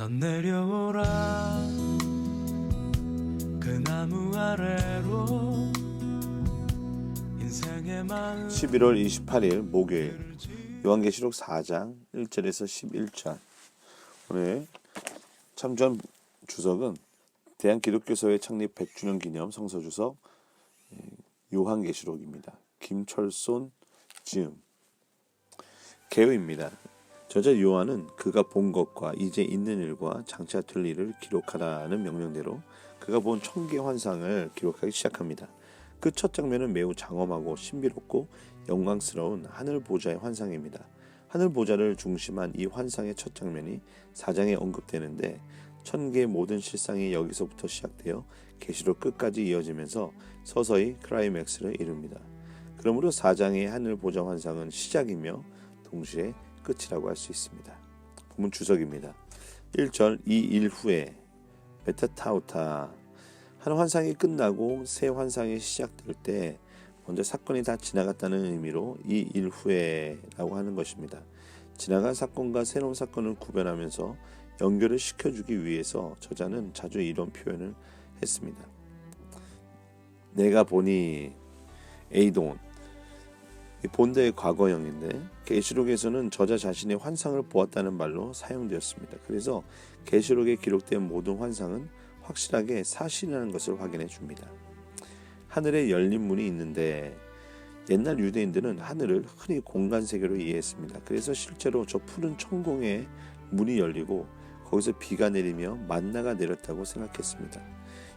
넌 내려오라. 그 나무 아래로 인생의 마음. 11월 28일 목요일. 요한계시록 4장 1절에서 11절. 오늘 참조한 주석은 대한기독교서회 창립 100주년 기념 성서 주석 예, 요한계시록입니다. 김철손 지음. 개요입니다. 저자 요한은 그가 본 것과 이제 있는 일과 장차 될 일을 기록하라는 명령대로 그가 본 천개 환상을 기록하기 시작합니다. 그 첫 장면은 매우 장엄하고 신비롭고 영광스러운 하늘 보좌의 환상입니다. 하늘 보좌를 중심한 이 환상의 첫 장면이 사장에 언급되는데 천 개의 모든 실상이 여기서부터 시작되어 계시록 끝까지 이어지면서 서서히 클라이맥스를 이룹니다. 그러므로 사장의 하늘 보좌 환상은 시작이며 동시에 끝이라고 할 수 있습니다. 본문 주석입니다. 1절 이일 후에 메타타우타 한 환상이 끝나고 새 환상이 시작될 때 먼저 사건이 다 지나갔다는 의미로 이 일 후에라고 하는 것입니다. 지나간 사건과 새로운 사건을 구별하면서 연결을 시켜주기 위해서 저자는 자주 이런 표현을 했습니다. 내가 보니 에이돈 이 본대의 과거형인데 계시록에서는 저자 자신의 환상을 보았다는 말로 사용되었습니다. 그래서 계시록에 기록된 모든 환상은 확실하게 사실이라는 것을 확인해 줍니다. 하늘에 열린 문이 있는데 옛날 유대인들은 하늘을 흔히 공간 세계로 이해했습니다. 그래서 실제로 저 푸른 천공에 문이 열리고 거기서 비가 내리며 만나가 내렸다고 생각했습니다.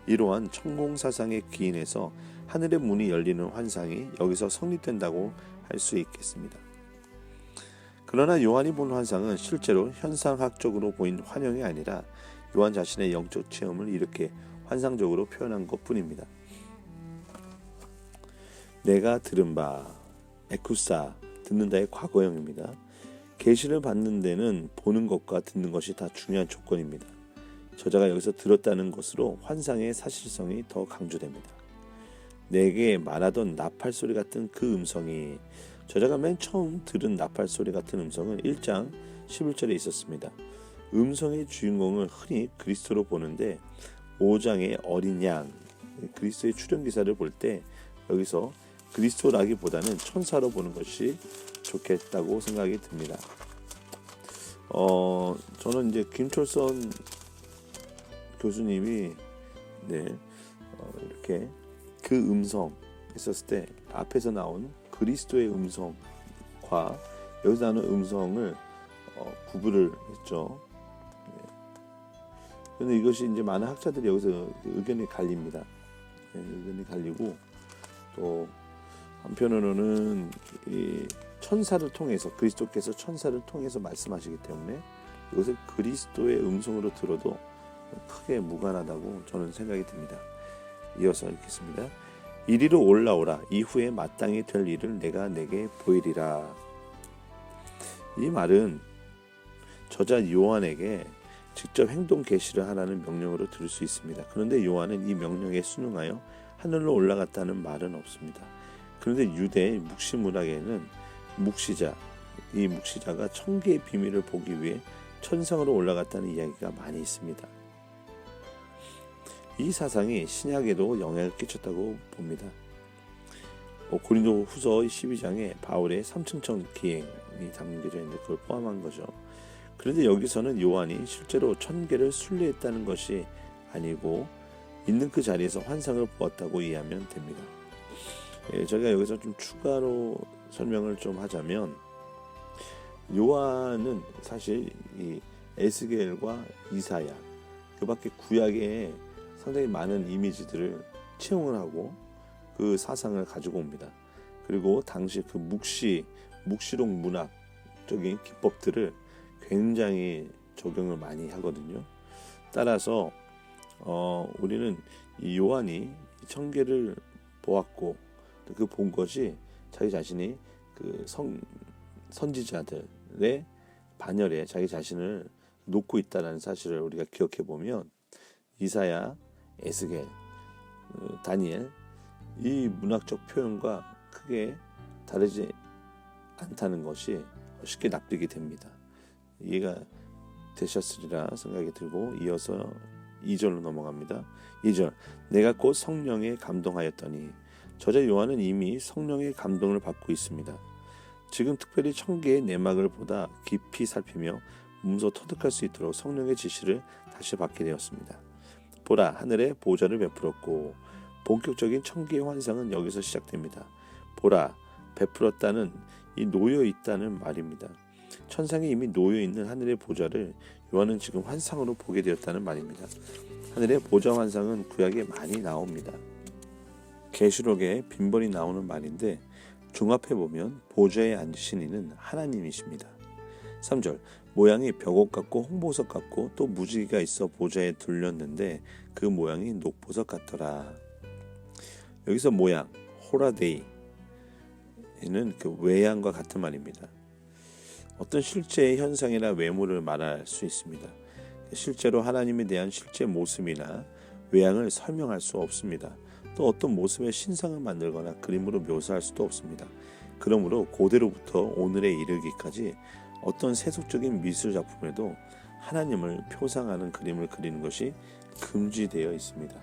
이러한 천공 사상에 기인해서 하늘의 문이 열리는 환상이 여기서 성립된다고 할 수 있겠습니다. 그러나 요한이 본 환상은 실제로 현상학적으로 보인 환영이 아니라 요한 자신의 영적 체험을 이렇게 환상적으로 표현한 것 뿐입니다. 내가 들은 바 에쿠사 듣는다의 과거형입니다. 계시를 받는 데는 보는 것과 듣는 것이 다 중요한 조건입니다. 저자가 여기서 들었다는 것으로 환상의 사실성이 더 강조됩니다. 내게 말하던 나팔 소리 같은 그 음성이 저자가 맨 처음 들은 나팔 소리 같은 음성은 1장 11절에 있었습니다. 음성의 주인공을 흔히 그리스도로 보는데 5장의 어린 양 그리스도의 출현 기사를 볼 때 여기서 그리스도라기보다는 천사로 보는 것이 좋겠다고 생각이 듭니다. 어 저는 이제 김철선 교수님이 네 어, 이렇게 그 음성 있었을 때 앞에서 나온 그리스도의 음성과 여기서 나오는 음성을 어, 구분을 했죠. 그런데 이것이 이제 많은 학자들이 여기서 의견이 갈립니다. 네, 의견이 갈리고 또 한편으로는 이 천사를 통해서 그리스도께서 천사를 통해서 말씀하시기 때문에 이것을 그리스도의 음성으로 들어도 크게 무관하다고 저는 생각이 듭니다. 이어서 읽겠습니다. 이리로 올라오라 이후에 마땅히 될 일을 내가 내게 보이리라. 이 말은 저자 요한에게 직접 행동 계시를 하라는 명령으로 들을 수 있습니다. 그런데 요한은 이 명령에 순응하여 하늘로 올라갔다는 말은 없습니다. 그런데 유대 묵시 문학에는 묵시자 이 묵시자가 천개의 비밀을 보기 위해 천상으로 올라갔다는 이야기가 많이 있습니다. 이 사상이 신약에도 영향을 끼쳤다고 봅니다. 뭐 고린도 후서 12장에 바울의 삼층천 기행이 담겨져 있는데 그걸 포함한 거죠. 그런데 여기서는 요한이 실제로 천 개를 순례했다는 것이 아니고 있는 그 자리에서 환상을 보았다고 이해하면 됩니다. 예, 저희가 여기서 좀 추가로 설명을 좀 하자면 요한은 사실 이 에스겔과 이사야 그밖에 구약에 상당히 많은 이미지들을 채용을 하고 그 사상을 가지고 옵니다. 그리고 당시 그 묵시 묵시록 문학적인 기법들을 굉장히 적용을 많이 하거든요. 따라서 어, 우리는 이 요한이 청계를 보았고 그 본 것이 자기 자신이 그 선, 선지자들의 반열에 자기 자신을 놓고 있다는 사실을 우리가 기억해 보면 이사야, 에스겔, 어, 다니엘 이 문학적 표현과 크게 다르지 않다는 것이 쉽게 납득이 됩니다. 이해가 되셨으리라 생각이 들고 이어서 2절로 넘어갑니다. 2절 내가 곧 성령에 감동하였더니 저자 요한은 이미 성령의 감동을 받고 있습니다. 지금 특별히 청계의 내막을 보다 깊이 살피며 몸소 터득할 수 있도록 성령의 지시를 다시 받게 되었습니다. 보라 하늘에 보좌를 베풀었고 본격적인 청기의 환상은 여기서 시작됩니다. 보라 베풀었다는 이 놓여 있다는 말입니다. 천상에 이미 놓여 있는 하늘의 보좌를 요한은 지금 환상으로 보게 되었다는 말입니다. 하늘의 보좌 환상은 구약에 많이 나옵니다. 계시록에 빈번히 나오는 말인데 종합해 보면 보좌에 앉으신 이는 하나님이십니다. 3절 모양이 벽옥 같고 홍보석 같고 또 무지개가 있어 보좌에 둘렸는데 그 모양이 녹보석 같더라. 여기서 모양 호라데이 는 그 외양과 같은 말입니다. 어떤 실제의 현상이나 외모를 말할 수 있습니다. 실제로 하나님에 대한 실제 모습이나 외양을 설명할 수 없습니다. 또 어떤 모습의 신상을 만들거나 그림으로 묘사할 수도 없습니다. 그러므로 고대로부터 오늘에 이르기까지 어떤 세속적인 미술 작품에도 하나님을 표상하는 그림을 그리는 것이 금지되어 있습니다.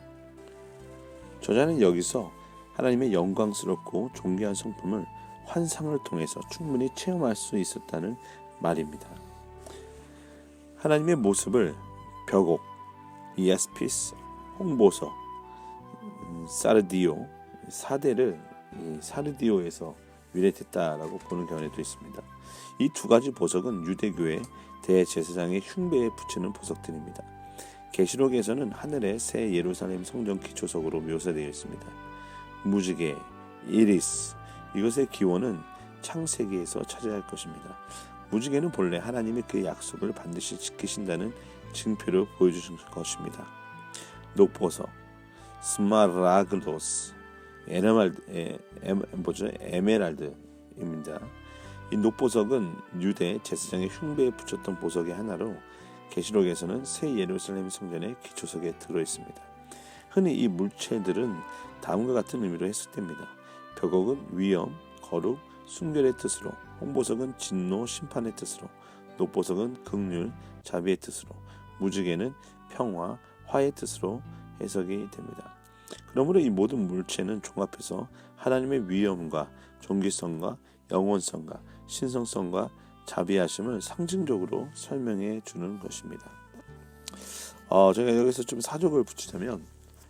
저자는 여기서 하나님의 영광스럽고 존귀한 성품을 환상을 통해서 충분히 체험할 수 있었다는 말입니다. 하나님의 모습을 벽옥, 이아스피스, 홍보서, 음, 사르디오, 사대를 사르디오에서 유래됐다라고 보는 견해도 있습니다. 이 두 가지 보석은 유대교의 대제사장의 흉배에 붙이는 보석들입니다. 계시록에서는 하늘의 새 예루살렘 성전 기초석으로 묘사되어 있습니다. 무지개, 이리스 이것의 기원은 창세기에서 찾아야 할 것입니다. 무지개는 본래 하나님이 그 약속을 반드시 지키신다는 증표를 보여주신 것입니다. 녹보석, 스마라그도스, 에메랄드, 뭐죠? 에메랄드입니다. 이 녹보석은 유대 제사장의 흉배에 붙였던 보석의 하나로 계시록에서는 새 예루살렘 성전의 기초석에 들어 있습니다. 흔히 이 물체들은 다음과 같은 의미로 해석됩니다. 벽옥은 위엄, 거룩, 순결의 뜻으로, 홍보석은 진노, 심판의 뜻으로, 녹보석은 극률, 자비의 뜻으로, 무지개는 평화, 화의 뜻으로 해석이 됩니다. 그러므로 이 모든 물체는 종합해서 하나님의 위엄과 존귀성과 영원성과 신성성과 자비하심을 상징적으로 설명해 주는 것입니다. 어, 제가 여기서 좀 사족을 붙이자면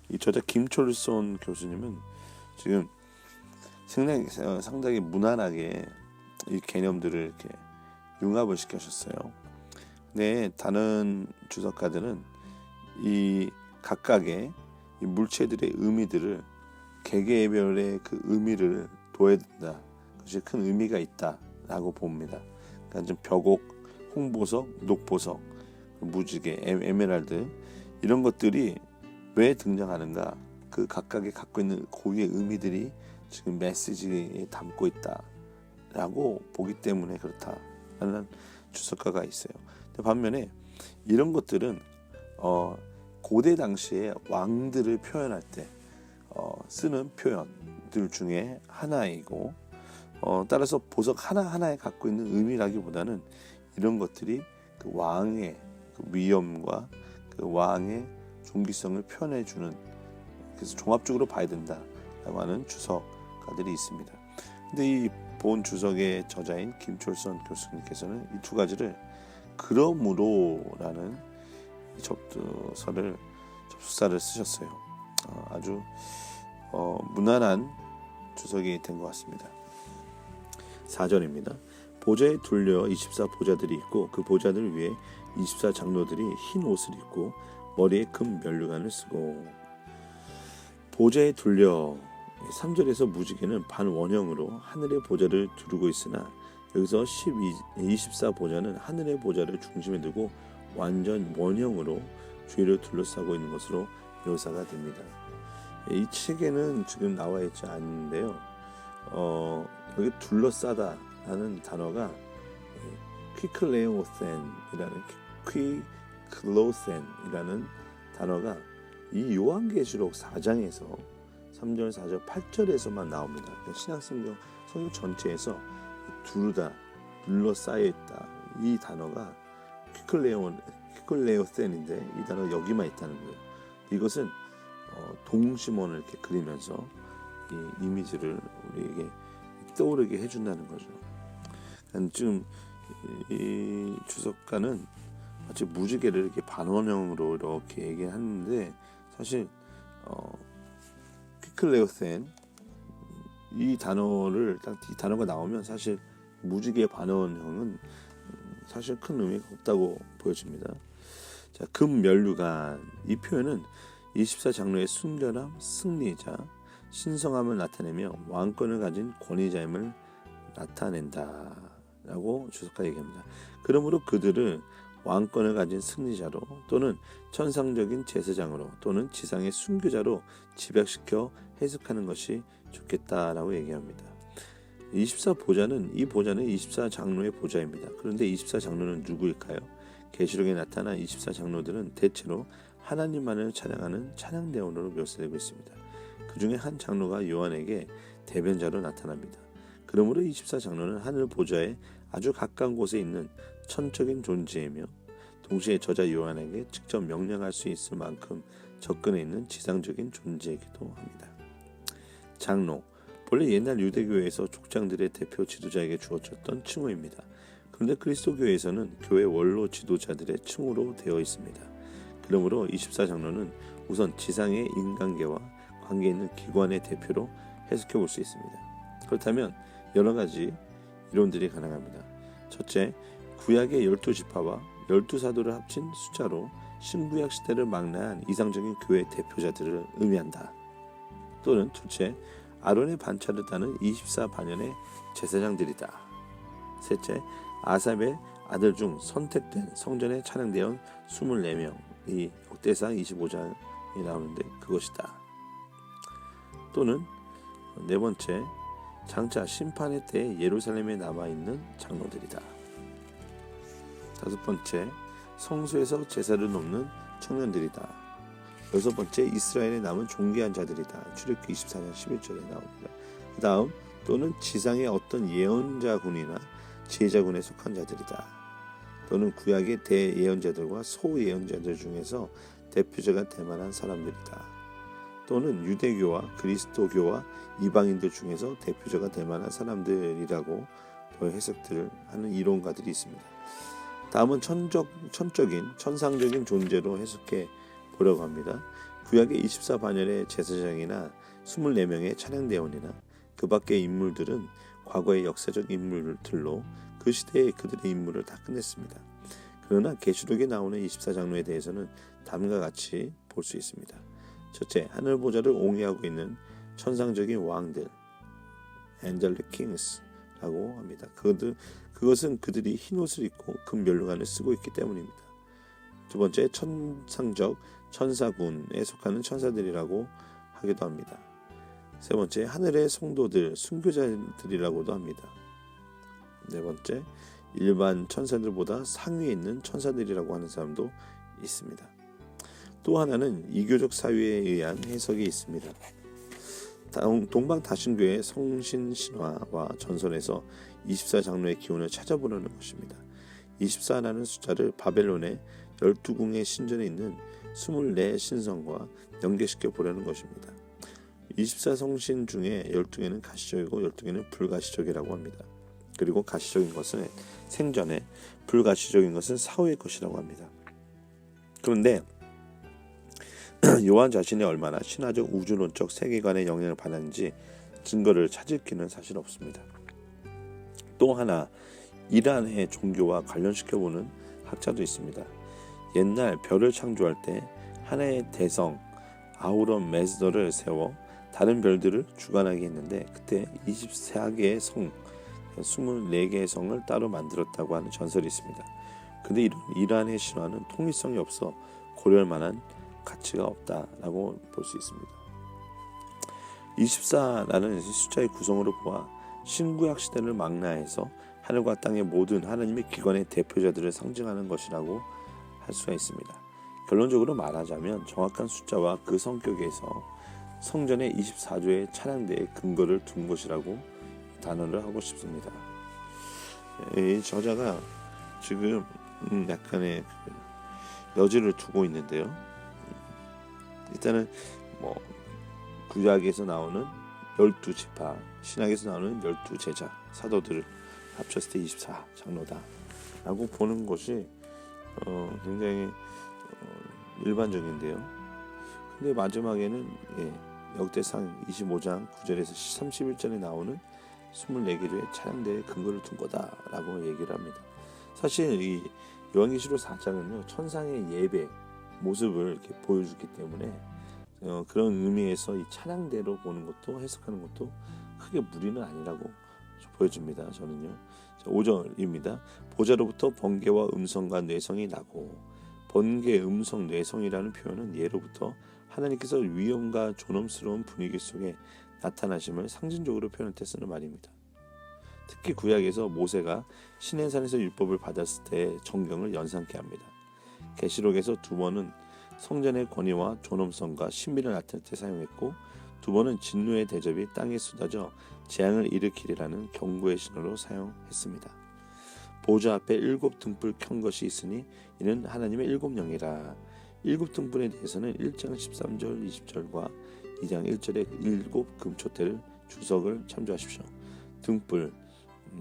이 저자 김철손 교수님은 지금 상당히, 상당히 무난하게 이 개념들을 이렇게 융합을 시켜셨어요. 네, 다른 주석가들은 이 각각의 이 물체들의 의미들을 개개별의 그 의미를 된다. 그것이 큰 의미가 있다라고 봅니다. 그러니까 좀 벽옥, 홍보석, 녹보석, 무지개, 에메랄드 이런 것들이 왜 등장하는가? 그 각각의 갖고 있는 고유의 의미들이 지금 메시지에 담고 있다라고 보기 때문에 그렇다라는 주석가가 있어요. 반면에 이런 것들은 어, 고대 당시에 왕들을 표현할 때 어, 쓰는 표현들 중에 하나이고 어, 따라서 보석 하나 하나에 갖고 있는 의미라기보다는 이런 것들이 그 왕의 그 위엄과 그 왕의 존귀성을 표현해 주는 그래서 종합적으로 봐야 된다라고 하는 주석가들이 있습니다. 근데 이 본 주석의 저자인 김철선 교수님께서는 이 두 가지를 그러므로라는 접두서를 접수사를 쓰셨어요. 어, 아주 어, 무난한 주석이 된 것 같습니다. 4절입니다. 보좌에 둘려 24 보좌들이 있고 그 보좌들 위에 24 장로들이 흰 옷을 입고 머리에 금 면류관을 쓰고 보좌에 둘려 3절에서 무지개는 반원형으로 하늘의 보좌를 두르고 있으나 여기서 12, 24 보좌는 하늘의 보좌를 중심에 두고 완전 원형으로 주위를 둘러싸고 있는 것으로 묘사가 됩니다. 이 책에는 지금 나와 있지 않는데요. 어, 여기 둘러싸다라는 단어가 퀴클레오센이라는 퀴클로센이라는 단어가 이 요한계시록 4장에서 3절, 4절, 8절에서만 나옵니다. 그러니까 신약성경 성경 전체에서 두르다, 둘러싸여 있다 이 단어가 퀴클레온 키클레오센인데 이 단어 여기만 있다는 거예요. 이것은 어, 동심원을 이렇게 그리면서 이 이미지를 우리에게 떠오르게 해준다는 거죠. 지금 이, 이 주석가는 마치 무지개를 이렇게 반원형으로 이렇게 얘기하는데 사실 어, 키클레오센 이 단어를 딱 이 단어가 나오면 사실 무지개 반원형은 음, 사실 큰 의미가 없다고 보여집니다. 자, 금면류관 이 표현은 24장로의 순결함, 승리자, 신성함을 나타내며 왕권을 가진 권위자임을 나타낸다라고 주석가 얘기합니다. 그러므로 그들을 왕권을 가진 승리자로 또는 천상적인 제사장으로 또는 지상의 순교자로 집약시켜 해석하는 것이 좋겠다라고 얘기합니다. 24 보좌는 이 보좌는 24 장로의 보좌입니다. 그런데 24 장로는 누구일까요? 계시록에 나타난 24 장로들은 대체로 하나님만을 찬양하는 찬양대원으로 묘사되고 있습니다. 그 중에 한 장로가 요한에게 대변자로 나타납니다. 그러므로 24 장로는 하늘 보좌에 아주 가까운 곳에 있는 천적인 존재이며 동시에 저자 요한에게 직접 명령할 수 있을 만큼 접근해 있는 지상적인 존재이기도 합니다. 장로 본래 옛날 유대교회에서 족장들의 대표 지도자에게 주어졌던 칭호입니다. 그런데 그리스도교회에서는 교회 원로 지도자들의 칭호로 되어 있습니다. 그러므로 24장로는 우선 지상의 인간계와 관계 있는 기관의 대표로 해석해 볼 수 있습니다. 그렇다면 여러 가지 이론들이 가능합니다. 첫째, 구약의 열두 지파와 열두 사도를 합친 숫자로 신구약 시대를 망라한 이상적인 교회 대표자들을 의미한다. 또는 둘째, 아론의 반차를 따는 24반연의 제사장들이다. 셋째, 아삽의 아들 중 선택된 성전에 찬양되어 24명, 이 역대상 25장이 나오는데 그것이다. 또는 네 번째, 장차 심판의 때 예루살렘에 남아 있는 장로들이다. 다섯 번째, 성소에서 제사를 놓는 청년들이다. 여섯 번째, 이스라엘에 남은 종기한 자들이다. 출애굽기 24장 11절에 나옵니다. 그 다음 또는 지상의 어떤 예언자군이나 지혜자군에 속한 자들이다. 또는 구약의 대예언자들과 소예언자들 중에서 대표자가 될 만한 사람들이다. 또는 유대교와 그리스도교와 이방인들 중에서 대표자가 될 만한 사람들이라고 또 해석들을 하는 이론가들이 있습니다. 다음은 천적, 천적인 천상적인 존재로 해석해 보려고 합니다. 구약의 24반열의 제사장이나 24명의 찬양대원이나 그 밖의 인물들은 과거의 역사적 인물들로 그 시대의 그들의 인물을 다 끝냈습니다. 그러나 계시록에 나오는 24장로에 대해서는 다음과 같이 볼 수 있습니다. 첫째, 하늘 보좌를 옹이하고 있는 천상적인 왕들, angelic kings라고 합니다. 그것은 그들이 흰 옷을 입고 금 면류관을 쓰고 있기 때문입니다. 두 번째, 천상적 천사군에 속하는 천사들이라고 하기도 합니다. 세 번째, 하늘의 성도들, 순교자들이라고도 합니다. 네 번째, 일반 천사들보다 상위에 있는 천사들이라고 하는 사람도 있습니다. 또 하나는 이교적 사유에 의한 해석이 있습니다. 동방 다신교의 성신 신화와 전선에서 24장로의 기원을 찾아보려는 것입니다. 24라는 숫자를 바벨론의 12궁의 신전에 있는 24 신성과 연계시켜 보려는 것입니다. 24성신 중에 12개는 가시적이고 12개는 불가시적이라고 합니다. 그리고 가시적인 것은 생전에 불가시적인 것은 사후의 것이라고 합니다. 그런데 요한 자신이 얼마나 신화적 우주론적 세계관에 영향을 받았는지 증거를 찾을 기는 사실 없습니다. 또 하나 이란의 종교와 관련시켜 보는 학자도 있습니다. 옛날 별을 창조할 때 하나의 대성 아우런 메스더를 세워 다른 별들을 주관하게 했는데 그때 24개의 성 24개의 성을 따로 만들었다고 하는 전설이 있습니다. 근데 이런 이란의 신화는 통일성이 없어 고려할 만한 가치가 없다라고 볼 수 있습니다. 24라는 숫자의 구성으로 보아 신구약 시대를 망라해서 하늘과 땅의 모든 하나님의 기관의 대표자들을 상징하는 것이라고 할 수가 있습니다. 결론적으로 말하자면 정확한 숫자와 그 성격에서 성전의 24조의 찬양대에 근거를 둔 것이라고 단언을 하고 싶습니다. 이 저자가 지금 음, 약간의 그 여지를 두고 있는데요. 일단은 뭐 구약에서 나오는 열두 지파, 신약에서 나오는 열두 제자, 사도들을 합쳤을 때 24 장로다라고 보는 것이 어, 굉장히 어, 일반적인데요. 근데 마지막에는 예, 역대상 25장 9절에서 31절에 나오는 24개조의 차량대의 근거를 둔 거다라고 얘기를 합니다. 사실 이 요한계시록 4장은요 천상의 예배 모습을 이렇게 보여주기 때문에 어, 그런 의미에서 이 차량대로 보는 것도 해석하는 것도 크게 무리는 아니라고 보여집니다. 저는요. 자, 5절입니다. 보좌로부터 번개와 음성과 뇌성이 나고 번개, 음성, 뇌성이라는 표현은 예로부터 하나님께서 위험과 존엄스러운 분위기 속에 나타나심을 상징적으로 표현할 때 쓰는 말입니다. 특히 구약에서 모세가 시내산에서 율법을 받았을 때 정경을 연상케 합니다. 계시록에서 두 번은 성전의 권위와 존엄성과 신비를 나타낼 때 사용했고 두 번은 진노의 대접이 땅에 쏟아져 재앙을 일으키리라는 경고의 신호로 사용했습니다. 보좌 앞에 일곱 등불 켠 것이 있으니 이는 하나님의 일곱 영이라. 일곱 등불에 대해서는 1장 13절 20절과 2장 1절의 일곱 금초대를 주석을 참조하십시오. 등불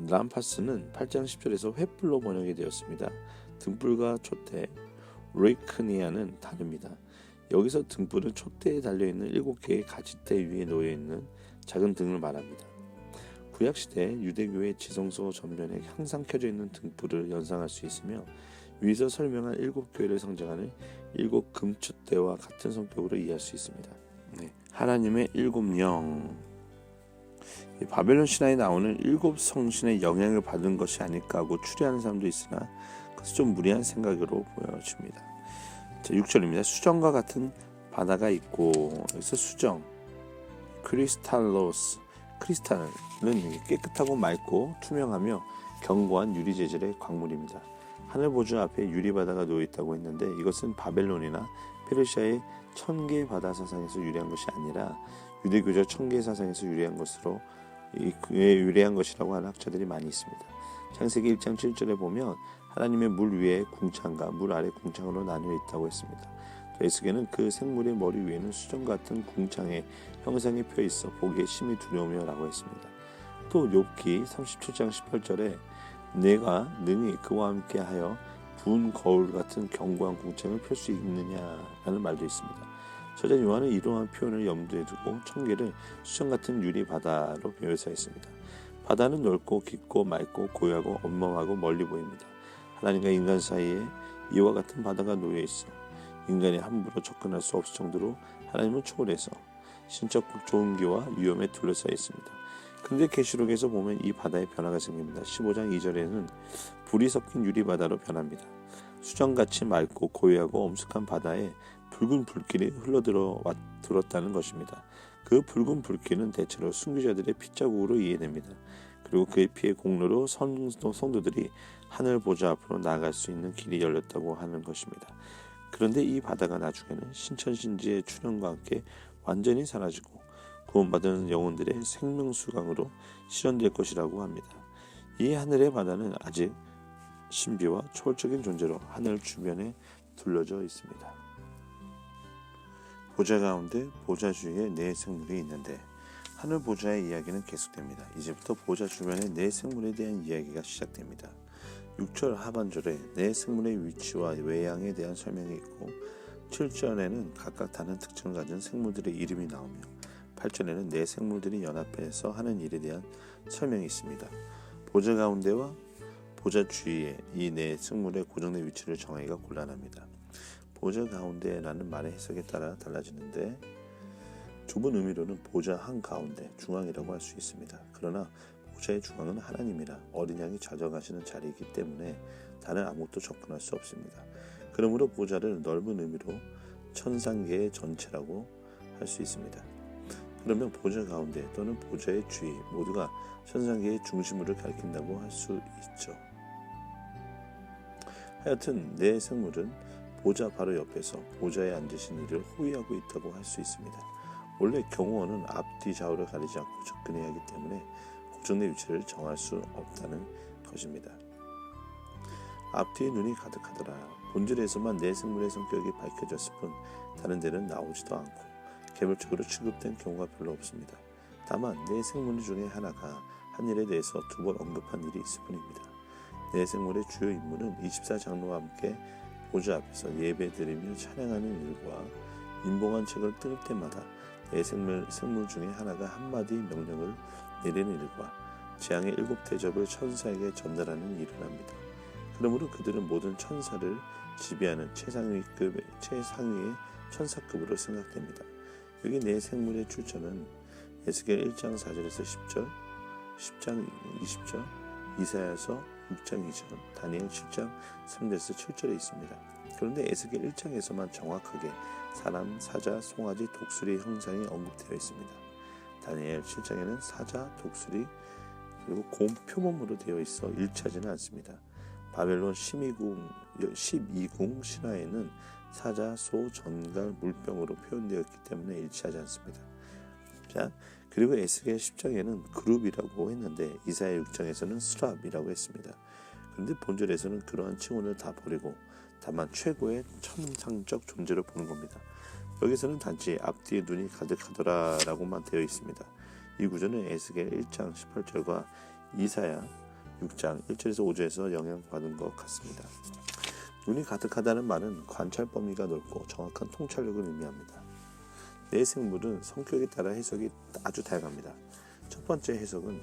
람파스는 8장 10절에서 횃불로 번역이 되었습니다. 등불과 촛대 레이크니아는 다릅니다. 여기서 등불은 촛대에 달려있는 일곱 개의 가지대 위에 놓여있는 작은 등을 말합니다. 구약시대 유대교의 지성소 전면에 항상 켜져 있는 등불을 연상할 수 있으며 위에서 설명한 일곱 교회를 상징하는 일곱 금촛대와 같은 성격으로 이해할 수 있습니다. 네. 하나님의 일곱 영이 바벨론 신화에 나오는 일곱 성신의 영향을 받은 것이 아닐까 하고 추리하는 사람도 있으나 그것은 좀 무리한 생각으로 보여집니다. 자, 6절입니다. 수정과 같은 바다가 있고 여기서 수정 크리스탈로스 크리스탈은 깨끗하고 맑고 투명하며 견고한 유리 재질의 광물입니다. 하늘 보좌 앞에 유리 바다가 놓여 있다고 했는데 이것은 바벨론이나 페르시아의 천개 바다 사상에서 유래한 것이 아니라 유대교적 천개 사상에서 유래한 것으로 왜 유래한 것이라고 하는 학자들이 많이 있습니다. 창세기 1장 7절에 보면 하나님의 물 위에 궁창과 물 아래 궁창으로 나뉘어 있다고 했습니다. 에스겔은 그 생물의 머리 위에는 수정 같은 궁창의 형상이 펴 있어 보기에 심히 두려우며라고 했습니다. 또 욥기 37장 18절에 내가 능히 그와 함께하여 부은 거울 같은 견고한 궁창을 펼 수 있느냐라는 말도 있습니다. 저자 요한은 이러한 표현을 염두에 두고 청계를 수정 같은 유리 바다로 묘사했습니다. 바다는 넓고 깊고 맑고 고요하고 엄망하고 멀리 보입니다. 하나님과 인간 사이에 이와 같은 바다가 놓여 있어 인간이 함부로 접근할 수 없을 정도로 하나님은 초월해서 신적 좋은 기와 위험에 둘러싸여 있습니다. 그런데 계시록에서 보면 이 바다에 변화가 생깁니다. 15장 2절에는 불이 섞인 유리 바다로 변합니다. 수정같이 맑고 고요하고 엄숙한 바다에 붉은 불길이 흘러들어 들었다는 것입니다. 그 붉은 불길은 대체로 순교자들의 핏자국으로 이해됩니다. 그리고 그의 피의 공로로 성도, 성도들이 하늘 보좌 앞으로 나아갈 수 있는 길이 열렸다고 하는 것입니다. 그런데 이 바다가 나중에는 신천신지의 출현과 함께 완전히 사라지고 구원받은 영혼들의 생명수강으로 실현될 것이라고 합니다. 이 하늘의 바다는 아직 신비와 초월적인 존재로 하늘 주변에 둘러져 있습니다. 보좌 가운데 보좌 주위에 네 생물이 있는데 하늘 보좌의 이야기는 계속됩니다. 이제부터 보좌 주변의 네 생물에 대한 이야기가 시작됩니다. 6절 하반절에 네 생물의 위치와 외양에 대한 설명이 있고 7절에는 각각 다른 특징을 가진 생물들의 이름이 나오며 8절에는 네 생물들이 연합해서 하는 일에 대한 설명이 있습니다. 보좌 가운데와 보좌 주위에 이 네 생물의 고정된 위치를 정하기가 곤란합니다. 보좌 가운데라는 말의 해석에 따라 달라지는데 좁은 의미로는 보좌 한 가운데 중앙이라고 할 수 있습니다. 그러나 보좌의 중앙은 하나님이라 어린 양이 좌정하시는 자리이기 때문에 다른 아무것도 접근할 수 없습니다. 그러므로 보좌를 넓은 의미로 천상계의 전체라고 할 수 있습니다. 그러면 보좌 가운데 또는 보좌의 주위 모두가 천상계의 중심으로 가리킨다고 할 수 있죠. 하여튼 내 생물은 보좌 바로 옆에서 보좌에 앉으신 이를 호위하고 있다고 할 수 있습니다. 원래 경호원은 앞뒤 좌우를 가리지 않고 접근해야 하기 때문에 고정된 위치를 정할 수 없다는 것입니다. 앞뒤에 눈이 가득하더라. 본질에서만 내 생물의 성격이 밝혀졌을 뿐 다른 데는 나오지도 않고 개별적으로 취급된 경우가 별로 없습니다. 다만 내 생물 중에 하나가 한 일에 대해서 두 번 언급한 일이 있을 뿐입니다. 내 생물의 주요 임무는 24장로와 함께 보좌 앞에서 예배드리며 찬양하는 일과 인봉한 책을 뜰 때마다 내 생물, 생물 중에 하나가 한마디 명령을 내리는 일과 재앙의 일곱 대접을 천사에게 전달하는 일을 합니다. 그러므로 그들은 모든 천사를 지배하는 최상위급 최상위의 천사급으로 생각됩니다. 여기 내 생물의 출처는 에스겔 1장 4절에서 10절, 10장 20절, 이사야서 6장 2절, 다니엘 7장 3절에서 7절에 있습니다. 그런데 에스겔 1장에서만 정확하게 사람, 사자, 송아지, 독수리 형상이 언급되어 있습니다. 다니엘 7장에는 사자, 독수리, 그리고 곰 표범으로 되어 있어 일치하지는 않습니다. 바벨론 12궁, 12궁 신화에는 사자, 소, 전갈, 물병으로 표현되었기 때문에 일치하지 않습니다. 자, 그리고 에스겔 10장에는 그룹이라고 했는데 이사야 6장에서는 스랍이라고 했습니다. 그런데 본절에서는 그러한 칭호를 다 버리고 다만 최고의 천상적 존재로 보는 겁니다. 여기서는 단지 앞뒤에 눈이 가득하더라라고만 되어 있습니다. 이 구조는 에스겔 1장 18절과 이사야 6장 1절에서 5절에서 영향받은 것 같습니다. 눈이 가득하다는 말은 관찰 범위가 넓고 정확한 통찰력을 의미합니다. 내 생물은 성격에 따라 해석이 아주 다양합니다. 첫 번째 해석은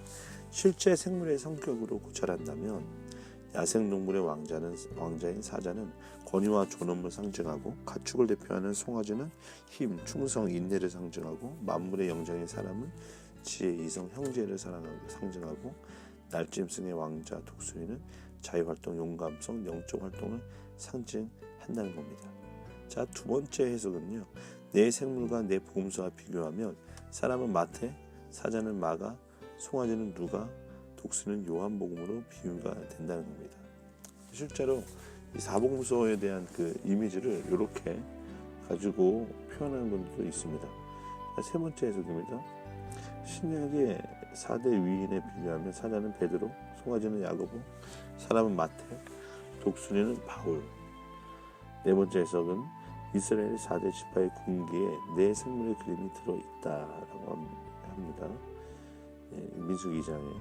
실제 생물의 성격으로 고찰한다면 야생동물의 왕자는 왕자인 사자는 권위와 존엄을 상징하고 가축을 대표하는 송아지는 힘, 충성, 인내를 상징하고 만물의 영장인 사람은 지혜, 이성, 형제를 사랑하고 상징하고 날짐승의 왕자 독수리는 자유활동, 용감성, 영적 활동을 상징한다는 겁니다. 자, 두 번째 해석은요. 내 생물과 내 보험수와 비교하면 사람은 마태, 사자는 마가, 송아지는 누가, 독수는 요한복음으로 비유가 된다는 겁니다. 실제로 이 사복음서에 대한 그 이미지를 이렇게 가지고 표현하는 분들도 있습니다. 자, 세 번째 해석입니다. 신약의 4대 위인에 비교하면 사자는 베드로, 송아지는 야고보, 사람은 마태, 독수리는 바울. 네 번째 해석은 이스라엘 4대 지파의 군기에 내 생물의 그림이 들어있다라고 합니다. 예, 민수 2장에.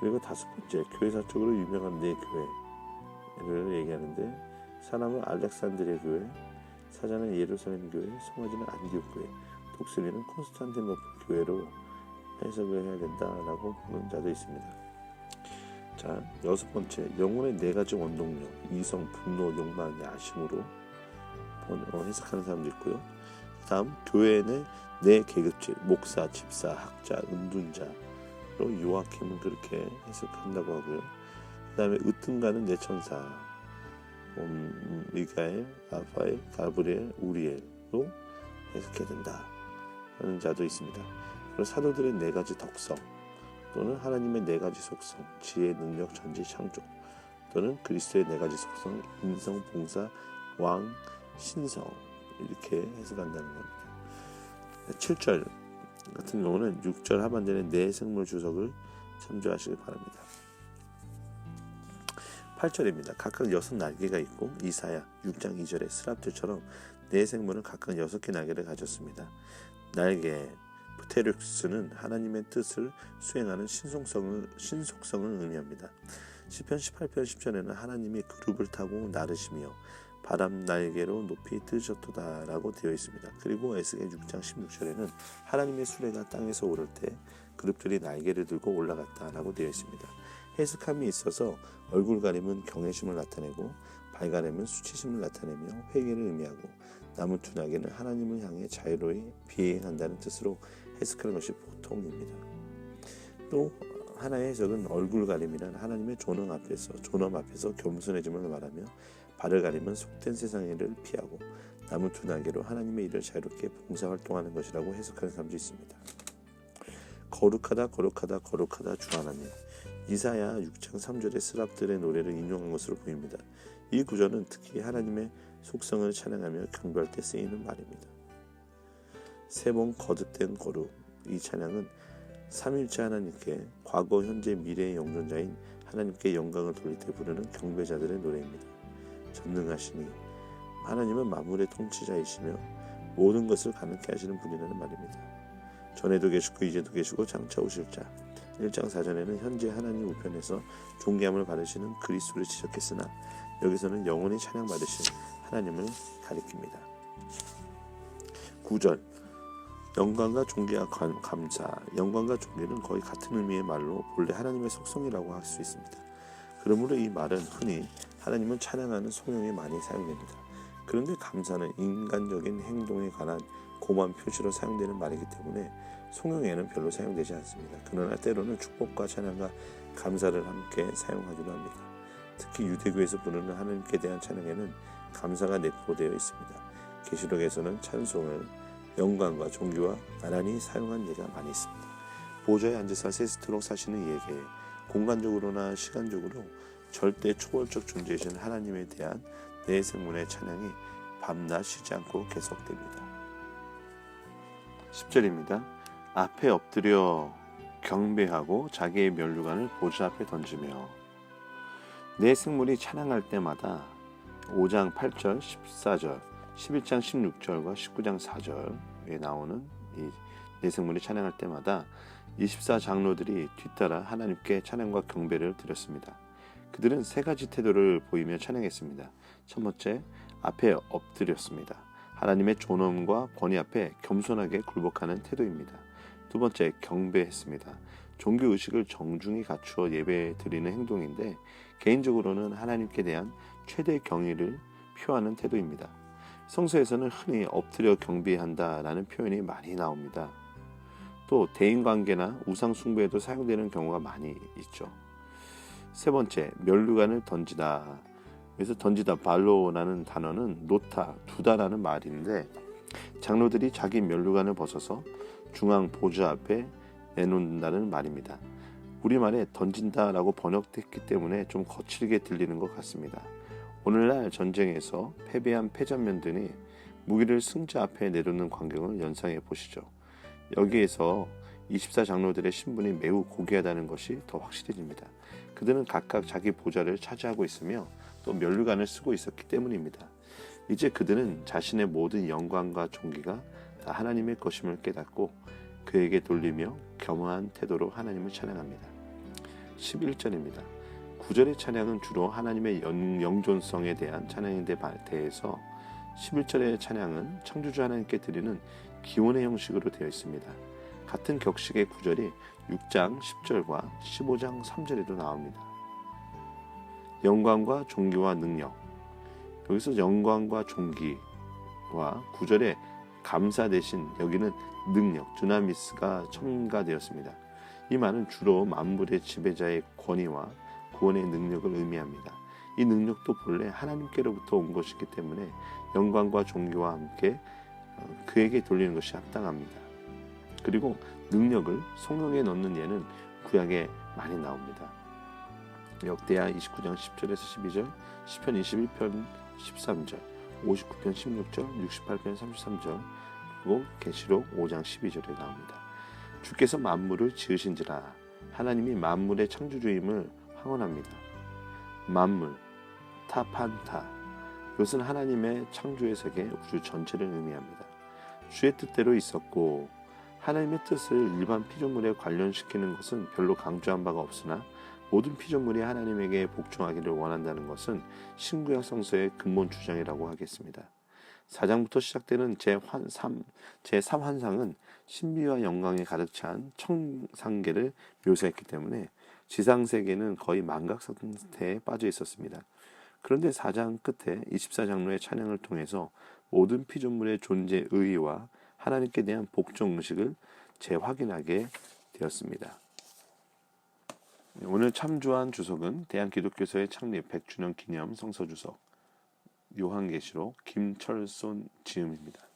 그리고 다섯 번째, 교회사적으로 유명한 네 교회 를 얘기하는데 사람은 알렉산드리아 교회, 사자는 예루살렘 교회, 송아지는 안디옥 교회, 독수리는 콘스탄티노플 교회로 해석을 해야 된다라고 보는 자도 있습니다. 자, 여섯 번째, 영혼의 네 가지 원동력, 이성, 분노, 욕망, 야심으로 어, 해석하는 사람도 있고요. 다음 교회는 네 계급질, 목사, 집사, 학자, 은둔자로 요아킴은 그렇게 해석한다고 하고요. 그다음에 으뜸가는 네 천사, 음, 미가엘, 아파엘, 가브리엘, 우리엘로 해석해야 된다 하는 자도 있습니다. 그리고 사도들의 네 가지 덕성 또는 하나님의 네 가지 속성, 지혜, 능력, 전지, 창조 또는 그리스도의 네 가지 속성, 인성, 봉사, 왕, 신성 이렇게 해석한다는 겁니다. 7절 같은 경우는 6절 하반절에 내 생물 주석을 참조하시기 바랍니다. 8절입니다. 각각 여섯 날개가 있고 이사야 6장 2절의 스랍들처럼 내 생물은 각각 여섯 개 날개를 가졌습니다. 날개 프테르스는 하나님의 뜻을 수행하는 신속성을 신속성을 의미합니다. 시편 18편 10절에는 하나님이 그룹을 타고 나르시며 바람 날개로 높이 뜨셨도다 라고 되어 있습니다. 그리고 에스겔 6장 16절에는 하나님의 수레가 땅에서 오를 때 그룹들이 날개를 들고 올라갔다 라고 되어 있습니다. 해석함이 있어서 얼굴 가림은 경외심을 나타내고 발 가림은 수치심을 나타내며 회개를 의미하고 나무 두 날개는 하나님을 향해 자유로이 비행한다는 뜻으로 해석하는 것이 보통입니다. 또 하나의 해석은 얼굴 가림이란 하나님의 존엄 앞에서 존엄 앞에서 겸손해짐을 말하며 발을 가리면 속된 세상의 일을 피하고 나무 두 날개로 하나님의 일을 자유롭게 봉사활동하는 것이라고 해석하는 사람도 있습니다. 거룩하다 거룩하다 거룩하다 주 하나님 이사야 6장 3절의 스랍들의 노래를 인용한 것으로 보입니다. 이 구절은 특히 하나님의 속성을 찬양하며 경배할 때 쓰이는 말입니다. 세 번 거듭된 거룩 이 찬양은 삼일체 하나님께 과거 현재 미래의 영존자인 하나님께 영광을 돌릴 때 부르는 경배자들의 노래입니다. 전능하시니 하나님은 만물의 통치자이시며 모든 것을 가능케 하시는 분이라는 말입니다. 전에도 계시고 이제도 계시고 장차 오실 자 1장 4절에는 현재 하나님 우편에서 존귀함을 받으시는 그리스도를 지적했으나 여기서는 영원히 찬양 받으신 하나님을 가리킵니다. 9절 영광과 존귀와 감- 감사 영광과 존귀는 거의 같은 의미의 말로 본래 하나님의 속성이라고 할 수 있습니다. 그러므로 이 말은 흔히 하나님은 찬양하는 송영에 많이 사용됩니다. 그런데 감사는 인간적인 행동에 관한 고만 표시로 사용되는 말이기 때문에 송영에는 별로 사용되지 않습니다. 그러나 때로는 축복과 찬양과 감사를 함께 사용하기도 합니다. 특히 유대교에서 부르는 하나님께 대한 찬양에는 감사가 내포되어 있습니다. 계시록에서는 찬송을 영광과 존귀와 나란히 사용한 예가 많이 있습니다. 보좌에 앉아서 세스트록 사시는 이에게 공간적으로나 시간적으로 절대 초월적 존재이신 하나님에 대한 내 생문의 찬양이 밤낮 쉬지 않고 계속됩니다. 10절입니다. 앞에 엎드려 경배하고 자기의 면류관을 보좌 앞에 던지며 내 생물이 찬양할 때마다 5장 8절, 14절, 11장 16절과 19장 4절에 나오는 이 내생물이 찬양할 때마다 24장로들이 뒤따라 하나님께 찬양과 경배를 드렸습니다. 그들은 세 가지 태도를 보이며 찬양했습니다. 첫 번째, 앞에 엎드렸습니다. 하나님의 존엄과 권위 앞에 겸손하게 굴복하는 태도입니다. 두 번째, 경배했습니다. 종교 의식을 정중히 갖추어 예배 드리는 행동인데 개인적으로는 하나님께 대한 최대 경의를 표하는 태도입니다. 성서에서는 흔히 엎드려 경배한다라는 표현이 많이 나옵니다. 또 대인 관계나 우상 숭배에도 사용되는 경우가 많이 있죠. 세 번째, 멸류관을 던지다. 그래서 던지다 발로라는 단어는 놓다, 두다라는 말인데 장로들이 자기 멸류관을 벗어서 중앙 보좌 앞에 내놓는다는 말입니다. 우리말에 던진다라고 번역됐기 때문에 좀 거칠게 들리는 것 같습니다. 오늘날 전쟁에서 패배한 패전면들이 무기를 승자 앞에 내놓는 광경을 연상해 보시죠. 여기에서 24장로들의 신분이 매우 고귀하다는 것이 더 확실해집니다. 그들은 각각 자기 보좌를 차지하고 있으며 또 면류관을 쓰고 있었기 때문입니다. 이제 그들은 자신의 모든 영광과 존귀가 다 하나님의 것임을 깨닫고 그에게 돌리며 겸허한 태도로 하나님을 찬양합니다. 11절입니다. 9절의 찬양은 주로 하나님의 영, 영존성에 대한 찬양인데 대해서 11절의 찬양은 창조주 하나님께 드리는 기원의 형식으로 되어 있습니다. 같은 격식의 9절이 6장 10절과 15장 3절에도 나옵니다. 영광과 존귀와 능력. 여기서 영광과 존귀와 9절에 감사 대신 여기는 능력, 두나미스가 첨가되었습니다. 이 말은 주로 만물의 지배자의 권위와 구원의 능력을 의미합니다. 이 능력도 본래 하나님께로부터 온 것이기 때문에 영광과 존귀와 함께 어, 그에게 돌리는 것이 합당합니다. 그리고 능력을 성경에 넣는 예는 구약에 많이 나옵니다. 역대하 29장 10절에서 12절, 10편 21편 13절, 59편 16절, 68편 33절, 그리고 계시록 5장 12절에 나옵니다. 주께서 만물을 지으신지라 하나님이 만물의 창조주임을 황언합니다. 만물, 타판타 이것은 하나님의 창조의 세계 우주 전체를 의미합니다. 주의 뜻대로 있었고 하나님의 뜻을 일반 피조물에 관련시키는 것은 별로 강조한 바가 없으나 모든 피조물이 하나님에게 복종하기를 원한다는 것은 신구약 성서의 근본 주장이라고 하겠습니다. 4장부터 시작되는 제3, 제3환상은 신비와 영광에 가득 찬 청상계를 묘사했기 때문에 지상 세계는 거의 망각 상태에 빠져 있었습니다. 그런데 4장 끝에 24장로의 찬양을 통해서 모든 피조물의 존재 의의와 하나님께 대한 복종 의식을 재확인하게 되었습니다. 오늘 참조한 주석은 대한기독교서의 창립 100주년 기념 성서 주석 요한계시록 김철손 지음입니다.